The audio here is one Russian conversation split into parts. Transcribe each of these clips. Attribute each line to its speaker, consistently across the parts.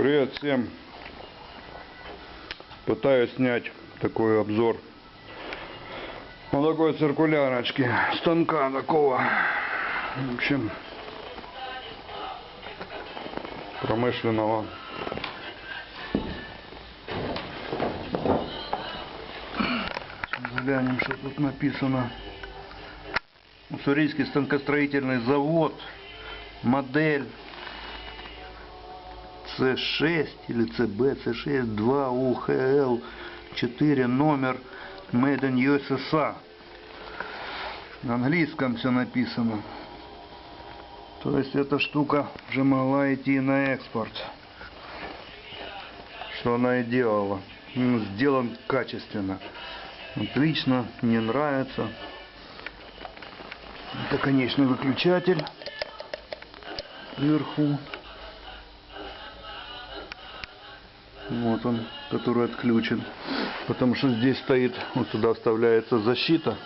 Speaker 1: Привет всем! Пытаюсь снять такой обзор вот такой циркулярочки, станка такого, в общем, промышленного. Глянем, что тут написано. Уссурийский станкостроительный завод, модель C6 или CB, C6, 2 UHL 4, номер Made in USSR. На английском все написано. То есть эта штука уже могла идти на экспорт. Что она и делала. Ну, Сделан качественно. Отлично, мне нравится. Это конечный выключатель вверху. Вот он, который отключен. Потому что здесь стоит, вот сюда вставляется защита.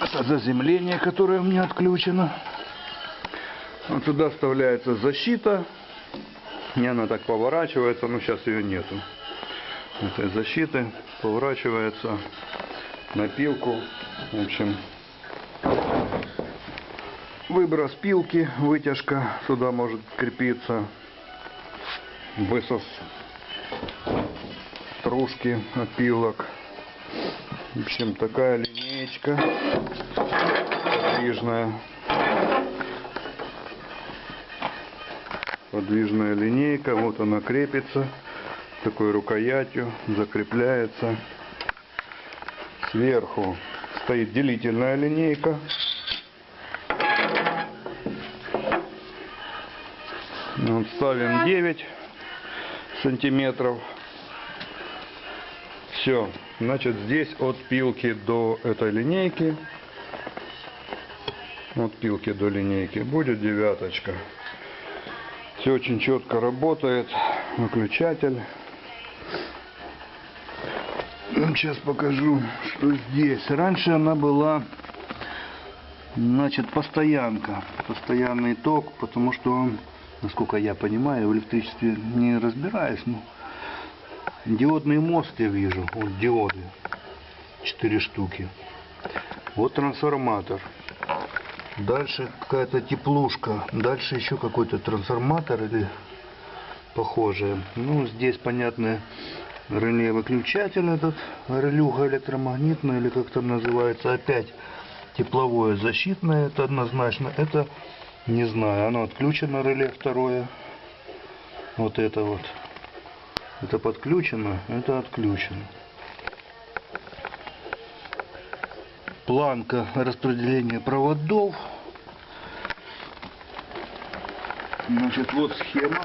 Speaker 1: Это заземление, которое у меня отключено. Вот сюда вставляется защита. И она так поворачивается, но сейчас ее нету. Этой защиты поворачивается на пилку. В общем, выброс пилки, вытяжка сюда может крепиться. Высос стружки опилок. В общем, такая линеечка подвижная. Подвижная линейка. Вот она крепится такой рукоятью, закрепляется. Сверху стоит делительная линейка. Вот ставим 9 сантиметров. Все. Значит, здесь от пилки до этой линейки, от пилки до линейки будет девяточка. Все очень четко работает. Выключатель. Сейчас покажу, что здесь. Раньше она была, значит, постоянка. Постоянный ток, потому что он, насколько я понимаю, в электричестве не разбираюсь, но диодный мост я вижу. Вот диоды. Четыре штуки. Вот трансформатор. Дальше какая-то теплушка. Дальше еще какой-то трансформатор или похожее. Ну, здесь, понятно, реле выключатель этот, релюга электромагнитная, или как там называется, опять тепловое защитное, это однозначно. Это, не знаю, оно отключено, реле второе. Вот это вот. Это подключено, это отключено. Планка распределения проводов. Значит, вот схема.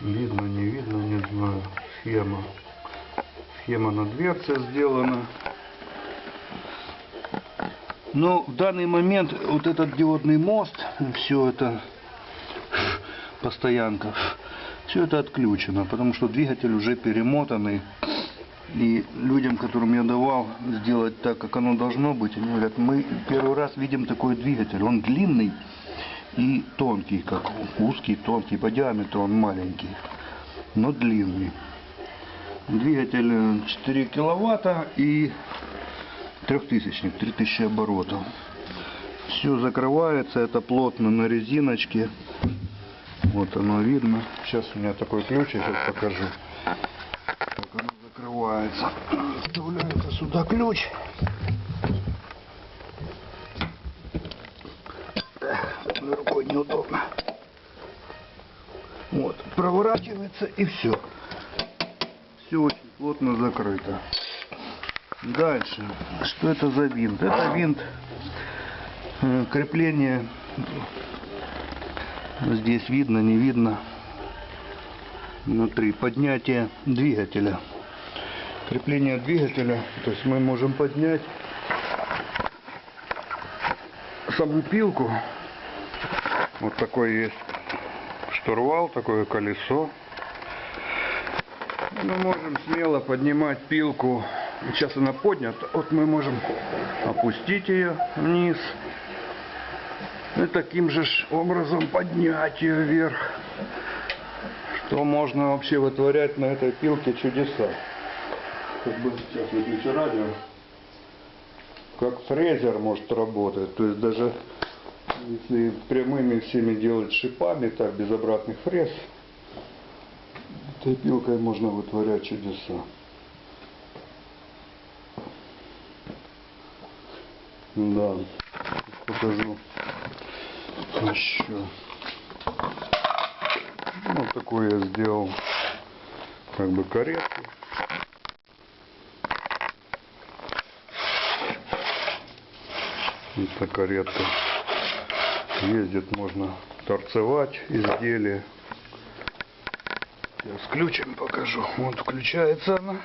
Speaker 1: Видно, не видно, не знаю. Схема. Схема на дверце сделана. Но в данный момент вот этот диодный мост, все это постоянка, все это отключено, потому что двигатель уже перемотанный. И людям, которым я давал сделать так, как оно должно быть, они говорят, мы первый раз видим такой двигатель. Он длинный и тонкий, как узкий, тонкий, по диаметру он маленький, но длинный. Двигатель 4 киловатта и трехтысячник, 3000 оборотов. Все закрывается, это плотно на резиночке. Вот оно видно. Сейчас у меня такой ключ, я сейчас покажу. Как оно закрывается. Вставляется сюда ключ. Одной рукой неудобно. Вот, проворачивается и все. Все очень плотно закрыто. Дальше. Что это за винт? Это винт э, крепления. Здесь видно, не видно. Внутри поднятие двигателя. Крепление двигателя. То есть мы можем поднять саму пилку. Вот такой есть штурвал, такое колесо. Мы можем смело поднимать пилку Сейчас она поднята. Вот мы можем опустить ее вниз. И таким же образом поднять ее вверх. Что можно вообще вытворять на этой пилке чудеса. Как бы сейчас выключу радио. Как фрезер может работать. То есть даже если прямыми всеми делать шипами, так без обратных фрез, этой пилкой можно вытворять чудеса. Да, покажу еще. Ну, такой я сделал, как бы каретку. Это каретка. Ездит можно торцевать изделия. Сейчас ключем покажу. Вот включается она.